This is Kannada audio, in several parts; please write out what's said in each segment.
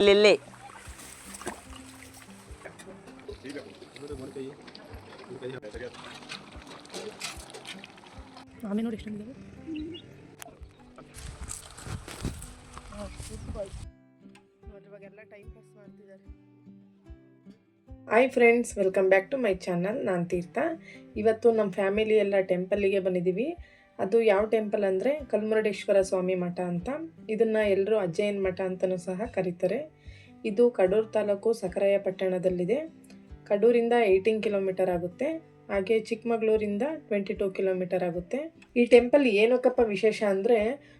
ಇಲ್ಲಿ ಆಮೇಲೆ ನೋಡಿ ಎಷ್ಟೊಂದಿದೆ ಇವಾಗೆಲ್ಲ ಟೈಮ್ ಪಾಸ್ ಮಾಡ್ತಿದ್ದಾರೆ hi friends welcome back to my channel ನಾನು ತೀರ್ಥ. ಇವತ್ತು ನಮ್ಮ ಫ್ಯಾಮಿಲಿ ಎಲ್ಲ ಟೆಂಪಲ್ಲಿಗೆ ಬಂದಿದ್ದೀವಿ. ಅದು ಯಾವ ಟೆಂಪಲ್ ಅಂದರೆ ಕಲ್ಮುರುಡೇಶ್ವರ ಸ್ವಾಮಿ ಮಠ ಅಂತ. ಇದನ್ನು ಎಲ್ಲರೂ ಅಜ್ಜಯನ್ ಮಠ ಅಂತಲೂ ಸಹ ಕರೀತಾರೆ. ಇದು ಕಡೂರು ತಾಲೂಕು ಸಕರಾಯ ಪಟ್ಟಣದಲ್ಲಿದೆ. ಕಡೂರಿಂದ ಏಯ್ಟೀನ್ ಕಿಲೋಮೀಟರ್ ಆಗುತ್ತೆ. ಹಾಗೆ ಚಿಕ್ಕಮಗಳೂರಿಂದ ಟ್ವೆಂಟಿ ಟೂ ಕಿಲೋಮೀಟರ್ ಆಗುತ್ತೆ. ಈ ಟೆಂಪಲ್ ಏನಕ್ಕಪ್ಪ ವಿಶೇಷ ಅಂದರೆ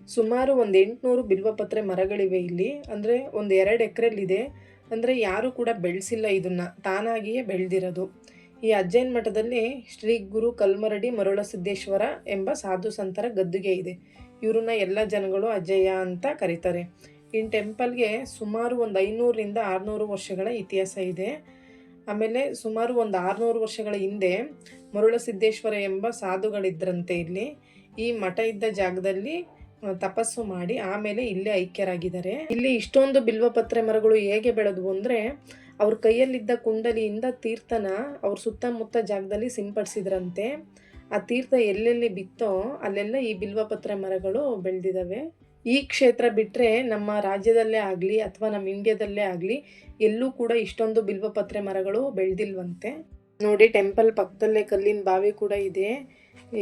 ಸುಮಾರು ಒಂದು ಎಂಟುನೂರು ಬಿಲ್ವಪತ್ರೆ ಮರಗಳಿವೆ ಇಲ್ಲಿ. ಅಂದರೆ ಒಂದು ಎರಡು ಎಕರೆಲ್ಲಿದೆ. ಅಂದರೆ ಯಾರೂ ಕೂಡ ಬೆಳೆಸಿಲ್ಲ ಇದನ್ನು. ತಾನಾಗಿಯೇ ಬೆಳೆದಿರೋದು. ಈ ಅಜ್ಜಯನ್ ಮಠದಲ್ಲಿ ಶ್ರೀ ಗುರು ಕಲ್ಮರಡಿ ಮರುಳ ಸಿದ್ದೇಶ್ವರ ಎಂಬ ಸಾಧು ಸಂತರ ಗದ್ದುಗೆ ಇದೆ. ಇವ್ರನ್ನ ಎಲ್ಲ ಜನಗಳು ಅಜ್ಜಯ್ಯ ಅಂತ ಕರೀತಾರೆ. ಈ ಟೆಂಪಲ್ಗೆ ಸುಮಾರು ಒಂದು ಐನೂರರಿಂದ ಆರುನೂರು ವರ್ಷಗಳ ಇತಿಹಾಸ ಇದೆ. ಆಮೇಲೆ ಸುಮಾರು ಒಂದು ಆರುನೂರು ವರ್ಷಗಳ ಹಿಂದೆ ಮರುಳ ಸಿದ್ದೇಶ್ವರ ಎಂಬ ಸಾಧುಗಳಿದ್ರಂತೆ ಇಲ್ಲಿ. ಈ ಮಠ ಇದ್ದ ಜಾಗದಲ್ಲಿ ತಪಸ್ಸು ಮಾಡಿ ಆಮೇಲೆ ಇಲ್ಲೇ ಐಕ್ಯರಾಗಿದ್ದಾರೆ. ಇಲ್ಲಿ ಇಷ್ಟೊಂದು ಬಿಲ್ವಪತ್ರೆ ಮರಗಳು ಹೇಗೆ ಬೆಳೆದ್ವು ಅಂದರೆ ಅವ್ರ ಕೈಯಲ್ಲಿದ್ದ ಕುಂಡಲಿಯಿಂದ ತೀರ್ಥನ ಅವ್ರ ಸುತ್ತಮುತ್ತ ಜಾಗದಲ್ಲಿ ಸಿಂಪಡಿಸಿದ್ರಂತೆ. ಆ ತೀರ್ಥ ಎಲ್ಲೆಲ್ಲಿ ಬಿತ್ತೋ ಅಲ್ಲೆಲ್ಲ ಈ ಬಿಲ್ವಪತ್ರೆ ಮರಗಳು ಬೆಳೆದಿದ್ದಾವೆ ಈ ಕ್ಷೇತ್ರ ಬಿಟ್ಟರೆ ನಮ್ಮ ರಾಜ್ಯದಲ್ಲೇ ಆಗಲಿ ಅಥವಾ ನಮ್ಮ ಇಂಡಿಯಾದಲ್ಲೇ ಆಗಲಿ ಎಲ್ಲೂ ಕೂಡ ಇಷ್ಟೊಂದು ಬಿಲ್ವಪತ್ರೆ ಮರಗಳು ಬೆಳೆದಿಲ್ವಂತೆ. ನೋಡಿ, ಟೆಂಪಲ್ ಪಕ್ಕದಲ್ಲೇ ಕಲ್ಲಿನ ಬಾವಿ ಕೂಡ ಇದೆ.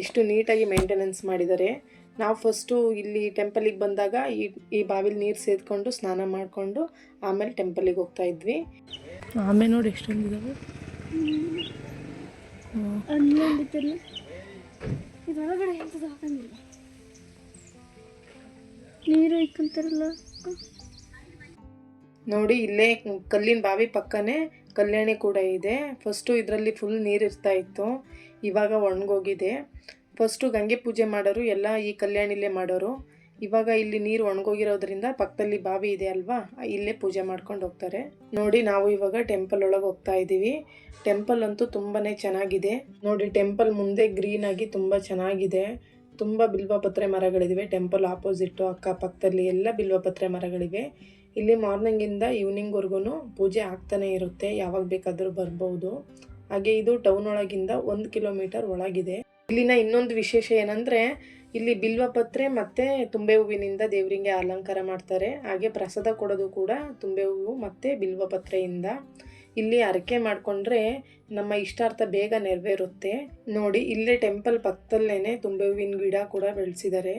ಎಷ್ಟು ನೀಟಾಗಿ ಮೇಂಟೆನೆನ್ಸ್ ಮಾಡಿದ್ದಾರೆ. ನಾವು ಫಸ್ಟು ಇಲ್ಲಿ ಟೆಂಪಲಿಗೆ ಬಂದಾಗ ಈ ಈ ಬಾವಿಲಿ ನೀರು ಸೇದ್ಕೊಂಡು ಸ್ನಾನ ಮಾಡಿಕೊಂಡು ಆಮೇಲೆ ಟೆಂಪಲಿಗೆ ಹೋಗ್ತಾ ಇದ್ವಿ. ಆಮೇಲೆ ನೋಡಿ ಎಷ್ಟೊಂದಿದ್ದಾವೆ ಎಂಥದ್ದು ಹಾಕಂಗಿಲ್ಲ ನೀರು ಇಕ್ಕಂತಾರಲ್ಲ. ನೋಡಿ ಇಲ್ಲೇ ಕಲ್ಲಿನ ಬಾವಿ ಪಕ್ಕನೇ ಕಲ್ಯಾಣಿ ಕೂಡ ಇದೆ. ಫಸ್ಟು ಇದರಲ್ಲಿ ಫುಲ್ ನೀರು ಇರ್ತಾ ಇತ್ತು. ಇವಾಗ ಒಣಗೋಗಿದೆ. ಫಸ್ಟು ಗಂಗೆ ಪೂಜೆ ಮಾಡೋರು ಎಲ್ಲ ಈ ಕಲ್ಯಾಣಿಲೇ ಮಾಡೋರು. ಇವಾಗ ಇಲ್ಲಿ ನೀರು ಒಣಗೋಗಿರೋದ್ರಿಂದ ಪಕ್ಕದಲ್ಲಿ ಬಾವಿ ಇದೆ ಅಲ್ವಾ? ಇಲ್ಲೇ ಪೂಜೆ ಮಾಡ್ಕೊಂಡು ಹೋಗ್ತಾರೆ. ನೋಡಿ, ನಾವು ಇವಾಗ ಟೆಂಪಲ್ ಒಳಗೆ ಹೋಗ್ತಾ ಇದ್ದೀವಿ ಟೆಂಪಲ್ ಅಂತೂ ತುಂಬಾ ಚೆನ್ನಾಗಿದೆ. ನೋಡಿ ಟೆಂಪಲ್ ಮುಂದೆ ಗ್ರೀನ್ ಆಗಿ ತುಂಬ ಚೆನ್ನಾಗಿದೆ. ತುಂಬ ಬಿಲ್ವಪತ್ರೆ ಮರಗಳಿವೆ ಟೆಂಪಲ್ ಆಪೋಸಿಟ್ಟು ಅಕ್ಕಪಕ್ಕದಲ್ಲಿ ಎಲ್ಲ ಬಿಲ್ವಪತ್ರೆ ಮರಗಳಿವೆ. ಇಲ್ಲಿ ಮಾರ್ನಿಂಗಿಂದ ಈವ್ನಿಂಗ್ವರೆಗೂ ಪೂಜೆ ಆಗ್ತಾನೆ ಇರುತ್ತೆ. ಯಾವಾಗ ಬೇಕಾದರೂ ಬರ್ಬೋದು. ಹಾಗೆ ಇದು ಟೌನ್ ಒಳಗಿಂದ ಒಂದು ಕಿಲೋಮೀಟರ್ ಒಳಗಿದೆ. ಇಲ್ಲಿನ ಇನ್ನೊಂದು ವಿಶೇಷ ಏನಂದರೆ ಇಲ್ಲಿ ಬಿಲ್ವಪತ್ರೆ ಮತ್ತು ತುಂಬೆ ಹೂವಿನಿಂದ ದೇವರಿಗೆ ಅಲಂಕಾರ ಮಾಡ್ತಾರೆ. ಹಾಗೆ ಪ್ರಸಾದ ಕೊಡೋದು ಕೂಡ ತುಂಬೆ ಹೂವು ಮತ್ತು ಬಿಲ್ವಪತ್ರೆಯಿಂದ ಇಲ್ಲಿ ಅರಕೆ ಮಾಡಿಕೊಂಡ್ರೆ ನಮ್ಮ ಇಷ್ಟಾರ್ಥ ಬೇಗ ನೆರವೇರುತ್ತೆ. ನೋಡಿ, ಇಲ್ಲೇ ಟೆಂಪಲ್ ಪಕ್ಕದಲ್ಲೇ ತುಂಬೆ ಹೂವಿನ ಗಿಡ ಕೂಡ ಬೆಳೆಸಿದ್ದಾರೆ.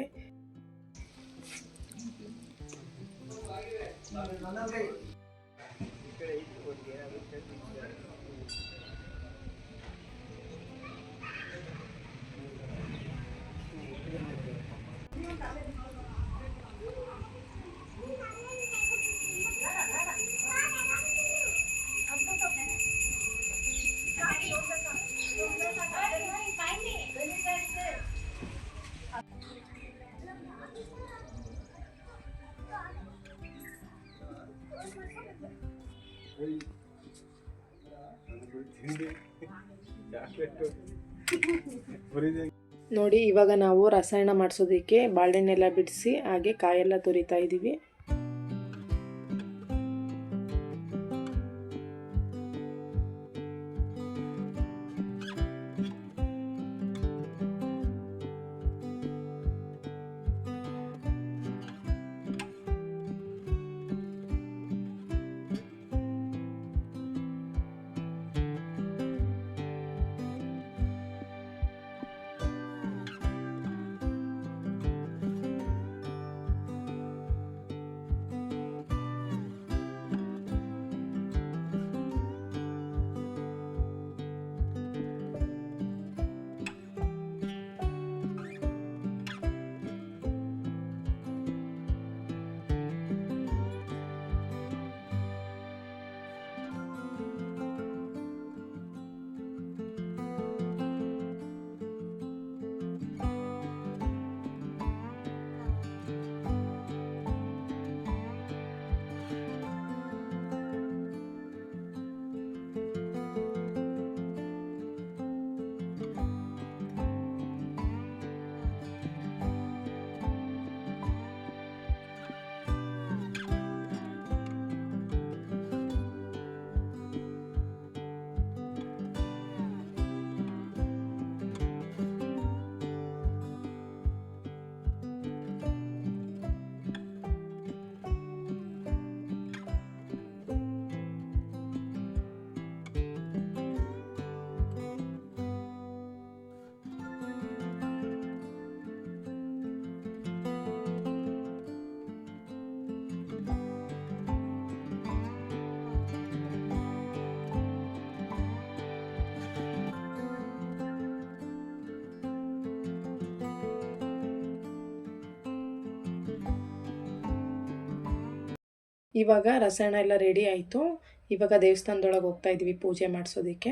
ನೋಡಿ ಇವಾಗ ನಾವು ರಸಾಯನ ಮಾಡಿಸೋದಕ್ಕೆ ಬಾಳೆಹಣ್ಣೆಲ್ಲ ಬಿಡಿಸಿ ಹಾಗೆ ಕಾಯೆಲ್ಲ ತುರಿತಾ ಇದ್ದೀವಿ. ಇವಾಗ ರಸಾಯನ ಎಲ್ಲ ರೆಡಿ ಆಯಿತು. ಇವಾಗ ದೇವಸ್ಥಾನದೊಳಗೆ ಹೋಗ್ತಾ ಇದ್ವಿ ಪೂಜೆ ಮಾಡಿಸೋದಕ್ಕೆ.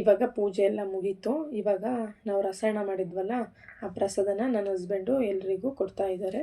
ಇವಾಗ ಪೂಜೆ ಎಲ್ಲ ಮುಗೀತು. ಇವಾಗ ನಾವು ರಸಾಯನ ಮಾಡಿದ್ವಲ್ಲ, ಆ ಪ್ರಸಾದನ ನನ್ನ ಹಸ್ಬೆಂಡು ಎಲ್ರಿಗೂ ಕೊಡ್ತಾ ಇದ್ದಾರೆ.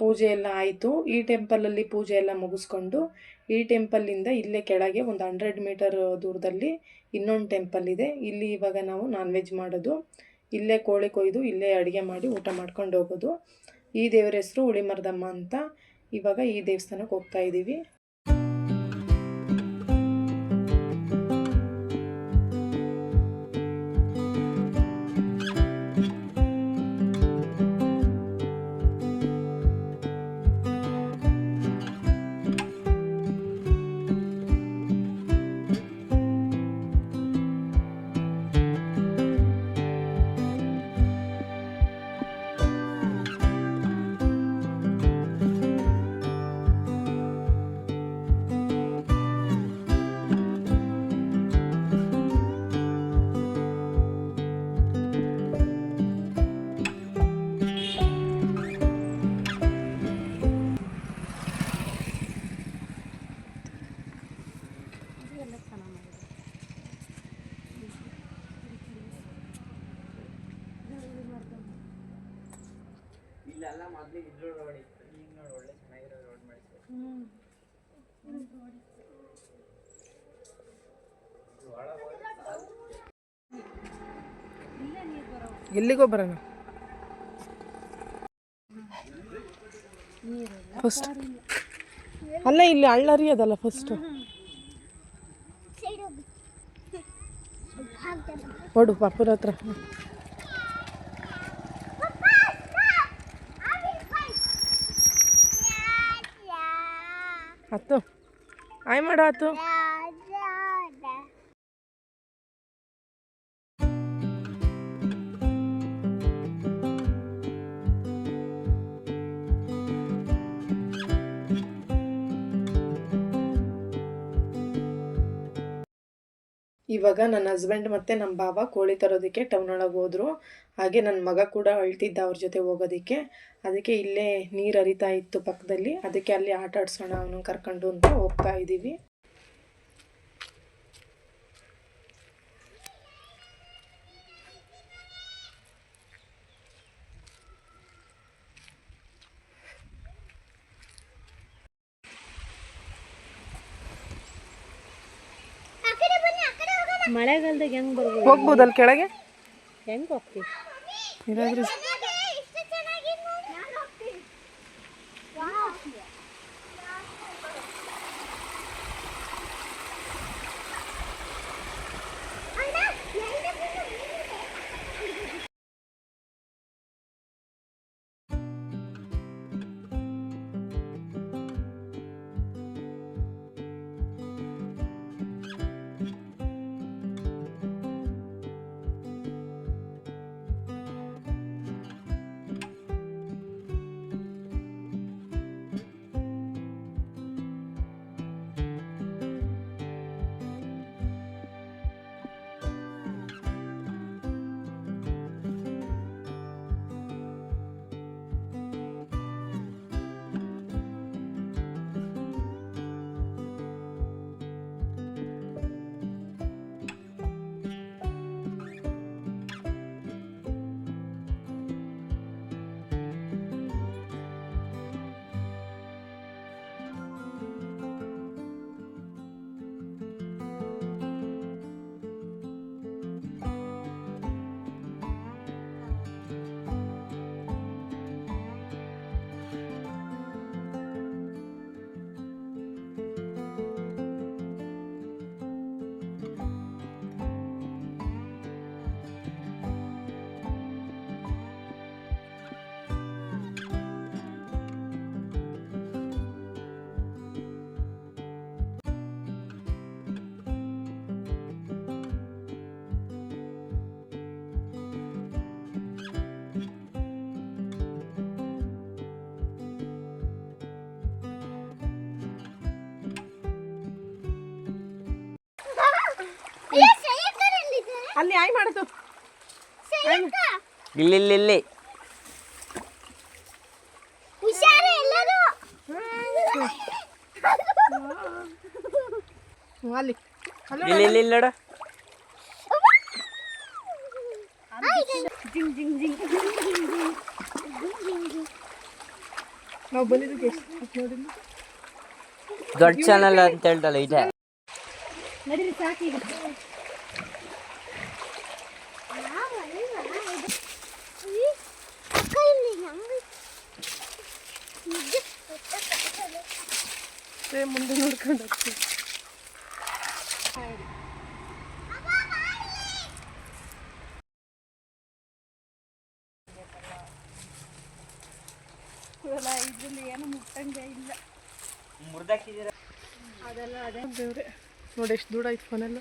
ಪೂಜೆ ಎಲ್ಲ ಆಯಿತು. ಈ ಟೆಂಪಲಲ್ಲಿ ಪೂಜೆ ಎಲ್ಲ ಮುಗಿಸ್ಕೊಂಡು ಈ ಟೆಂಪಲ್ಲಿಂದ ಇಲ್ಲೇ ಕೆಳಗೆ ಒಂದು ಹಂಡ್ರೆಡ್ ಮೀಟರ್ ದೂರದಲ್ಲಿ ಇನ್ನೊಂದು ಟೆಂಪಲ್ ಇದೆ. ಇಲ್ಲಿ ಇವಾಗ ನಾವು ನಾನ್ ವೆಜ್ ಮಾಡೋದು. ಇಲ್ಲೇ ಕೋಳಿ ಕೊಯ್ದು ಇಲ್ಲೇ ಅಡುಗೆ ಮಾಡಿ ಊಟ ಮಾಡ್ಕೊಂಡು ಹೋಗೋದು. ಈ ದೇವರ ಹೆಸರು ಹುಳಿಮರದಮ್ಮ ಅಂತ ಇವಾಗ ಈ ದೇವಸ್ಥಾನಕ್ಕೆ ಹೋಗ್ತಾ ಇದ್ದೀವಿ ಎಲ್ಲಿಗೋ ಬರೋಣ? ಫಸ್ಟ್ ಅಲ್ಲ, ಇಲ್ಲಿ ಹಳ್ಳ ಹರಿಯೋದಲ್ಲ ಫಸ್ಟು ಹೊಡು ಪಾಪುರ ಹತ್ರ. ಹತ್ತು ಆಯ್ ಮಾಡು ಆತು. ಇವಾಗ ನನ್ನ ಹಸ್ಬೆಂಡ್ ಮತ್ತು ನಮ್ಮ ಬಾಬಾ ಕೋಳಿ ತರೋದಕ್ಕೆ ಟೌನ್ ಒಳಗೆ ಹೋದರು. ಹಾಗೆ ನನ್ನ ಮಗ ಕೂಡ ಅಳ್ತಿದ್ದ ಅವ್ರ ಜೊತೆ ಹೋಗೋದಕ್ಕೆ. ಅದಕ್ಕೆ ಇಲ್ಲೇ ನೀರು ಹರಿತಾ ಇತ್ತು ಪಕ್ಕದಲ್ಲಿ. ಅದಕ್ಕೆ ಅಲ್ಲಿ ಆಟ ಆಡ್ಸೋಣ ಅವನು ಕರ್ಕೊಂಡು ಅಂತ ಹೋಗ್ತಾ ಇದ್ದೀವಿ ಮಳೆಗಾಲದಾಗ ಹೆಂಗ್ ಬರ್ಬೋದು? ಹೋಗ್ಬೋದಲ್ಲ ಕೆಳಗೆ? ಹೆಂಗ್ ಹೋಗ್ತೀವಿ ಅಲ್ಲಿ ಆಯ್ ಮಾಡ್ತು ಇಲ್ಲಿ ಇಲ್ಲಿ ಇಲ್ಲಿ. ಹುಷಾರು ಎಲ್ಲರೂ. ಹ್ಮ್, ಅಲ್ಲಿ. ಅಲ್ಲಿ ಇಲ್ಲಿ ಇಲ್ಲಿ ಇಲ್ಲಿ ನೋಡು. ನಾವು ಬಂದಿದ್ದಕ್ಕೆ ಎಷ್ಟು ನೋಡಿಲ್ಲ ದೊಡ್ಡ ಚಾನಲ್ ಅಂತ ಹೇಳ್ದಲ್ಲ ಇದೆ. ನಡೀರಿ ಸಾಕೀಗ ಅಕ್ಕ ಇಲ್ಲಿ ನಮ್ಗೆ ಏ, ಮುಂದೆ ನೋಡ್ಕೊಂಡು ಹೋಗ್ತೀವಿ. ಇದ್ರಲ್ಲಿ ಏನು ಮುಟ್ಟಂಗೆ ಇಲ್ಲ. ಅದೆಲ್ಲ ಅದೇ ದೇವ್ರೆ. ನೋಡಿ ಎಷ್ಟು ದೂರ ಐತೆ ಫೋನೆಲ್ಲ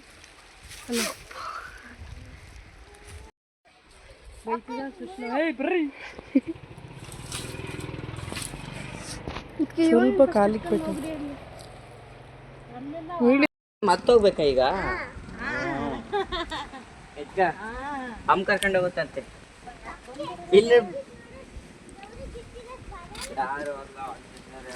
ಅಲ್ಲ. ಬೈತಿದ ಕೃಷ್ಣ. ಏಯ್ ಬರ್ರಿ. ಸ್ವಲ್ಪ ಕಾಲಿಗೆ ಬಿಟ್ಟು ಮತ್ತೋಗ್ಬೇಕಾ ಈಗ? ಅಮ್ ಅಮ್ಮ ಕರ್ಕೊಂಡು ಹೋಗುತ್ತಂತೆ. ಇಲ್ಲಿ ಯಾರು ಅಲ್ಲ, ಹೊರ್ಟಿದ್ದಾರೆ.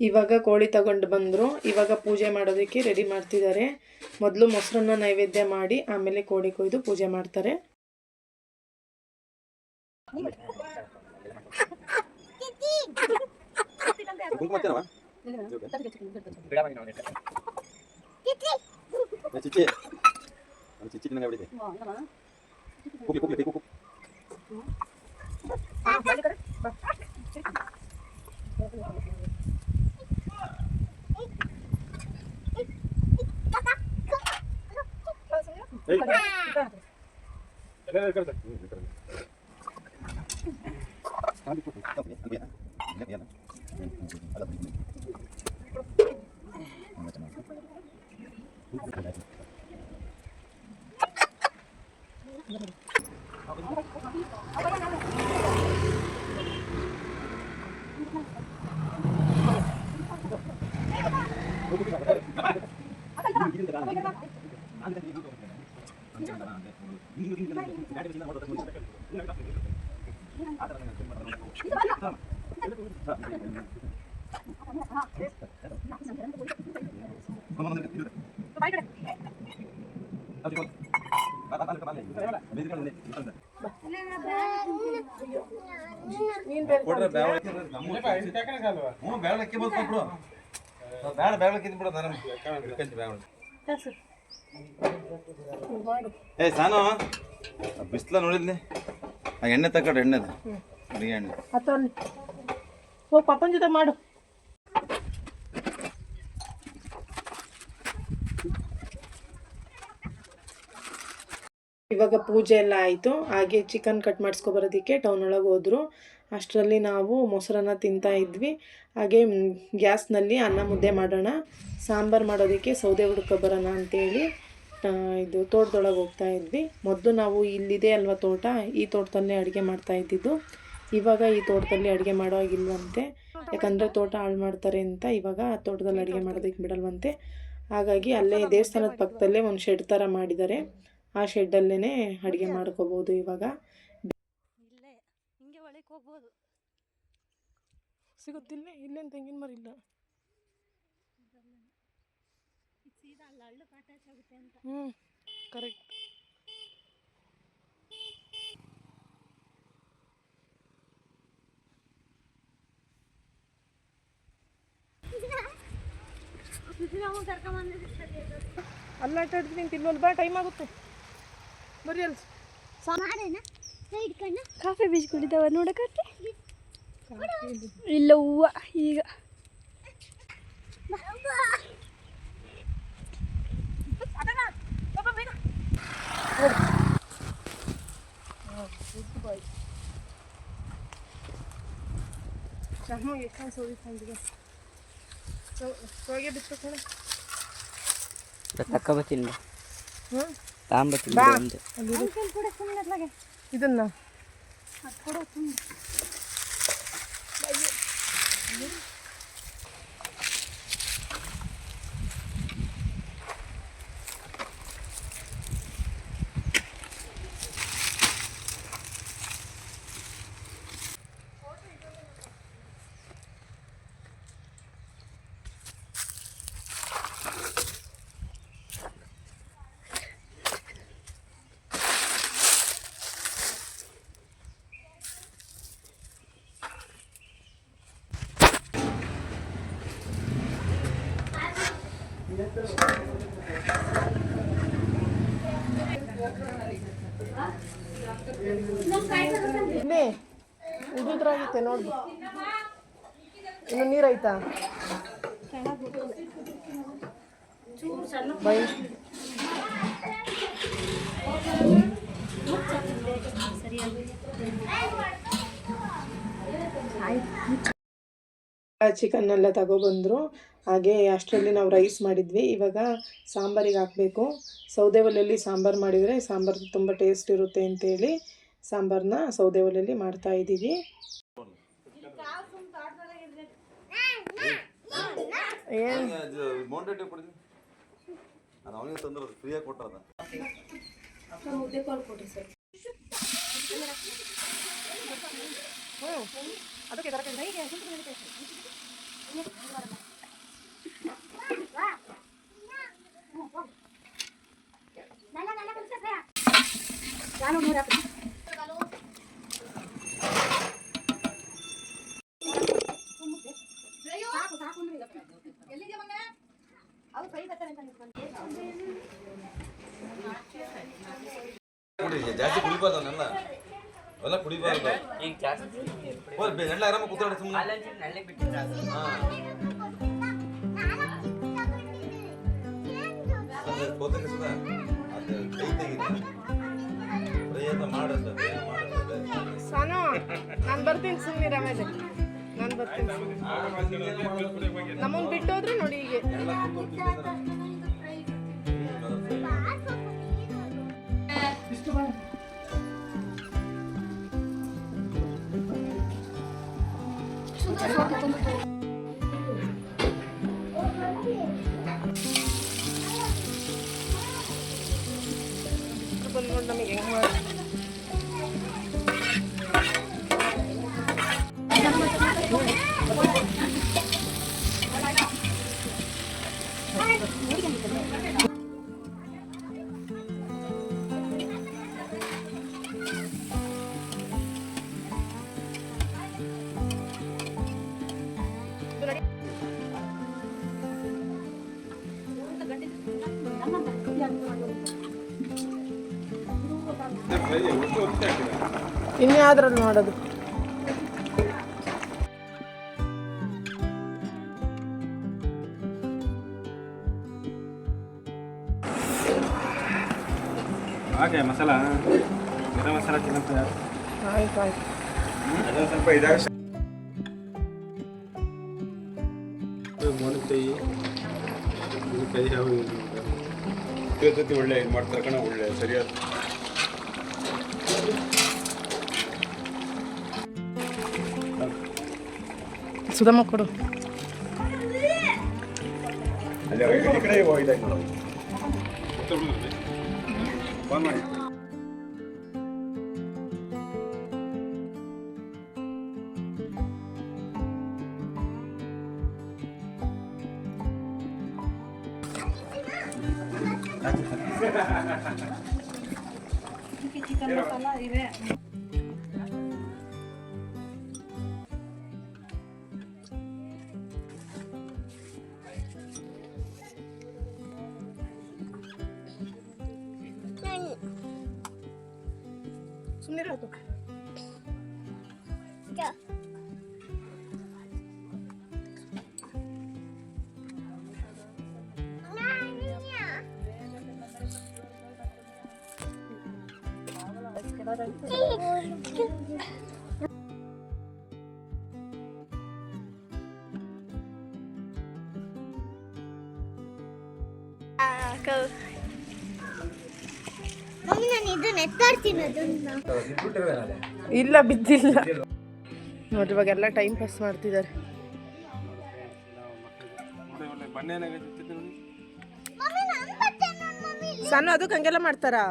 ಇವಾಗ ಕೋಳಿ ತಗೊಂಡು ಬಂದರು. ಇವಾಗ ಪೂಜೆ ಮಾಡೋದಕ್ಕೆ ರೆಡಿ ಮಾಡ್ತಿದ್ದಾರೆ. ಮೊದಲು ಮೊಸರನ್ನ ನೈವೇದ್ಯ ಮಾಡಿ ಆಮೇಲೆ ಕೋಳಿ ಕೊಯ್ದು ಪೂಜೆ ಮಾಡ್ತಾರೆ. 궁금할 때 나와? 야 찌찌 아, 찌찌 있는 거 우리 고기 고기 고기 고기 에이. 에이, 그러자. 응, 그러자. ಬಿಡು ಬೇಡ ಬೇಳಕ್ಕೆ ಬಿಡು ನಾನು ಏ ಸಾನು ಬಿಸ್ಲ ನೋಡಿದ್ನಿ? ಆ ಎಣ್ಣೆ ತಗೊಂಡು ಎಣ್ಣೆದ. ಅಡಿಗೆ ಎಣ್ಣೆ ಅಥವಾ ಹೋಗಿ ಪಪ್ಪನ ಜೊತೆ ಮಾಡು. ಇವಾಗ ಪೂಜೆ ಎಲ್ಲ ಆಯಿತು. ಹಾಗೆ ಚಿಕನ್ ಕಟ್ ಮಾಡಿಸ್ಕೊಬರೋದಕ್ಕೆ ಟೌನ್ ಒಳಗೆ ಹೋದ್ರು. ಅಷ್ಟರಲ್ಲಿ ನಾವು ಮೊಸರನ್ನ ತಿಂತಾ ಇದ್ವಿ. ಹಾಗೆ ಗ್ಯಾಸ್ನಲ್ಲಿ ಅನ್ನ ಮುದ್ದೆ ಮಾಡೋಣ. ಸಾಂಬಾರು ಮಾಡೋದಕ್ಕೆ ಸೌದೆ ಹುಡ್ಕೊಬರೋಣ ಅಂತೇಳಿ. ಇದು ತೋಟದೊಳಗೆ ಹೋಗ್ತಾ ಇದ್ವಿ. ಮೊದಲು ನಾವು ಇಲ್ಲಿದೆ ಅಲ್ವಾ ತೋಟ? ಈ ತೋಟದಲ್ಲೇ ಅಡುಗೆ ಮಾಡ್ತಾ ಇದ್ದಿದ್ದು. ಇವಾಗ ಈ ತೋಟದಲ್ಲಿ ಅಡುಗೆ ಮಾಡೋ ಹಾಗಿಲ್ವಂತೆ. ಯಾಕಂದರೆ ತೋಟ ಹಾಳು ಮಾಡ್ತಾರೆ ಅಂತ ಇವಾಗ ಆ ತೋಟದಲ್ಲಿ ಅಡುಗೆ ಮಾಡೋದಕ್ಕೆ ಬಿಡಲ್ವಂತೆ. ಹಾಗಾಗಿ ಅಲ್ಲೇ ದೇವಸ್ಥಾನದ ಪಕ್ಕದಲ್ಲೇ ಒಂದು ಶೆಡ್ ಥರ ಮಾಡಿದ್ದಾರೆ. ಆ ಶೆಡ್ಡಲ್ಲೇ ಅಡುಗೆ ಮಾಡ್ಕೋಬೋದು ಇವಾಗ. ಸಿಗುತ್ತಿಲ್ಲ? ಇಲ್ಲೇನು ತೆಂಗಿನ ಮರ ಇಲ್ಲ ಸೀದಾ ಅಲ್ಲಿ ಹಳ್ಳಕ್ಕೆ ಅಟ್ಯಾಚ್ ಆಗುತ್ತೆ ಅಂತ ಹ್ಞೂ ಕರೆಕ್ಟ್ ಅಲ್ಲ ಆಟ ಆಡ್ತೀನಿ ತಿನ್ನೋದು ಬಾ ಟೈಮ್ ಆಗುತ್ತೆ. ಬರ್ರಿ ಅಲ್ಲಿ. ಕಾಫಿ ಬೀಜ ಕುಡಿದವ ನೋಡಕತ್ತೆ ಇಲ್ಲ, ಹೂವ, ಈಗ. Rahman geçen soruyu kendine. සෝගේ බිත්ත කන తక్కువ పచ్చింది తాంబ పచ్చింది ఇదన్నా అక్కడ వస్తుంది ಉದುದ್ರಾಗಿತ್ತೆ ನೋಡಿ. ಇನ್ನು ನೀರೈತಾ ಚಿಕನ್ ಎಲ್ಲ ತಗೊಬಂದರು. ಹಾಗೆ ಅಷ್ಟರಲ್ಲಿ ನಾವು ರೈಸ್ ಮಾಡಿದ್ವಿ. ಇವಾಗ ಸಾಂಬಾರಿಗೆ ಹಾಕಬೇಕು. ಸೌದೆ ಒಲೆಯಲ್ಲಿ ಸಾಂಬಾರು ಮಾಡಿದರೆ ಸಾಂಬಾರು ತುಂಬ ಟೇಸ್ಟ್ ಇರುತ್ತೆ ಅಂತೇಳಿ ಸಾಂಬಾರನ್ನ ಸೌದೆ ಒಲೆಯಲ್ಲಿ ಮಾಡ್ತಾ ಇದ್ದೀವಿ. ಏನು? ಮೌಂಟೇನ್ ಡ್ಯೂ ಕೊಡ್ತೀನಿ ಅದು ಅವನಿಗೆ ತಂದ್ರೆ ಫ್ರೀಯಾಗಿ ಕೊಟ್ಟರದ ಅದಕ್ಕೆ ಕುಡಿ ಜಾಸ್ತಿ ಕುಡಿಬಾರ್ದು ಅವನ್ನೆಲ್ಲ ಅವೆಲ್ಲ ಕುಡಿಬಾರ್ದು ಈಗ ಜಾಸ್ತಿ ಹೋರ್ ಬೆ- ಎಲ್ಲ ಆರಾಮ ಕೂತ್ಕೊಳ್ಳಿ ಸುಮ್ಮನೆ ಅಲ್ಲಂಚೆ ನಳ್ಳಿ ಬಿಟ್ಟಿದ್ರೆ ಅದು ಅದು ಕೋತಕ್ಕೆ ಸುದ ಅದು ಕೈ ತೆಗೀತ ಪ್ರಯತ್ನ ಮಾಡತ್ತ ಪ್ರಯತ್ನ ಮಾಡತ್ತ ಸಾನು ನಾನು ಬರ್ತೀನಿ ಸುಮ್ಮನೆ ಆಮೇಲೆ ನಾನು ಬರ್ತೀನಿ ನಮ್ಮನ್ನು ಬಿಟ್ಟೋದ್ರೆ ನೋಡಿ ಹೀಗೆ. ಬಂದ್ಕೊಂಡು ನಮಗೆ ಹೆಂಗೆ ಮಾಡಿ ಇನ್ಯಾವ್ದ್ರಲ್ಲಿ ಮಾಡೋದು ಹಾಗೆ ಮಸಾಲ? ಗರಂ ಮಸಾಲ ಚಿಕನ್ ಆಯ್ತು ಆಯ್ತು. ಅದೊಂದು ಸ್ವಲ್ಪ ಇದಾಗ ಮೊಣಕೈ ಕೈ ಯಾವ ಇವತ್ತೊತ್ತಿ ಒಳ್ಳೆ ಇದು ಮಾಡ್ತಾರೆ ಕಣ ಒಳ್ಳೆ ಸರಿಯಾದ. ಸುಧಮ್ಮ ಕೊಡು ಅಲ್ಲಿ ಈ ಕಡೆ ಹೋಗಿದ್ದಾಗೆ ಇಲ್ಲ, ಬಿದ್ದಿಲ್ಲ. ನೋಡ್ರಿ ಇವಾಗೆಲ್ಲ ಟೈಮ್ ಪಾಸ್ ಮಾಡ್ತಿದ್ದಾರೆ ಸಣ್ಣ ಅದಕ್ಕೆ ಹಂಗೆಲ್ಲ ಮಾಡ್ತಾರಾ?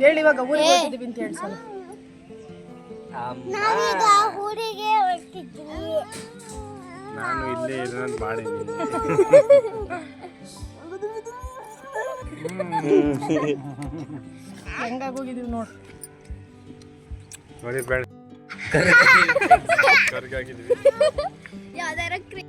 ಹೇಳಿ, ಇವಾಗ ಊರಿಗೆ ಹೋಗಿದ್ದೀವಿ ಅಂತ ಹೇಳಿ ಊರಿಗೆ ನಾನು ಇಲ್ಲೇ ಇರೋದು ಮಾಡೀನಿ ಹೆಂಗಾಗೋಗಿದೀವಿ ನೋಡಿ. ನೋಡಿ ಬೇಡ. ಕರ್ಗಾಗಿದ್ವಿ. ಯಾವ್ದಾರ ಕ್ರಿ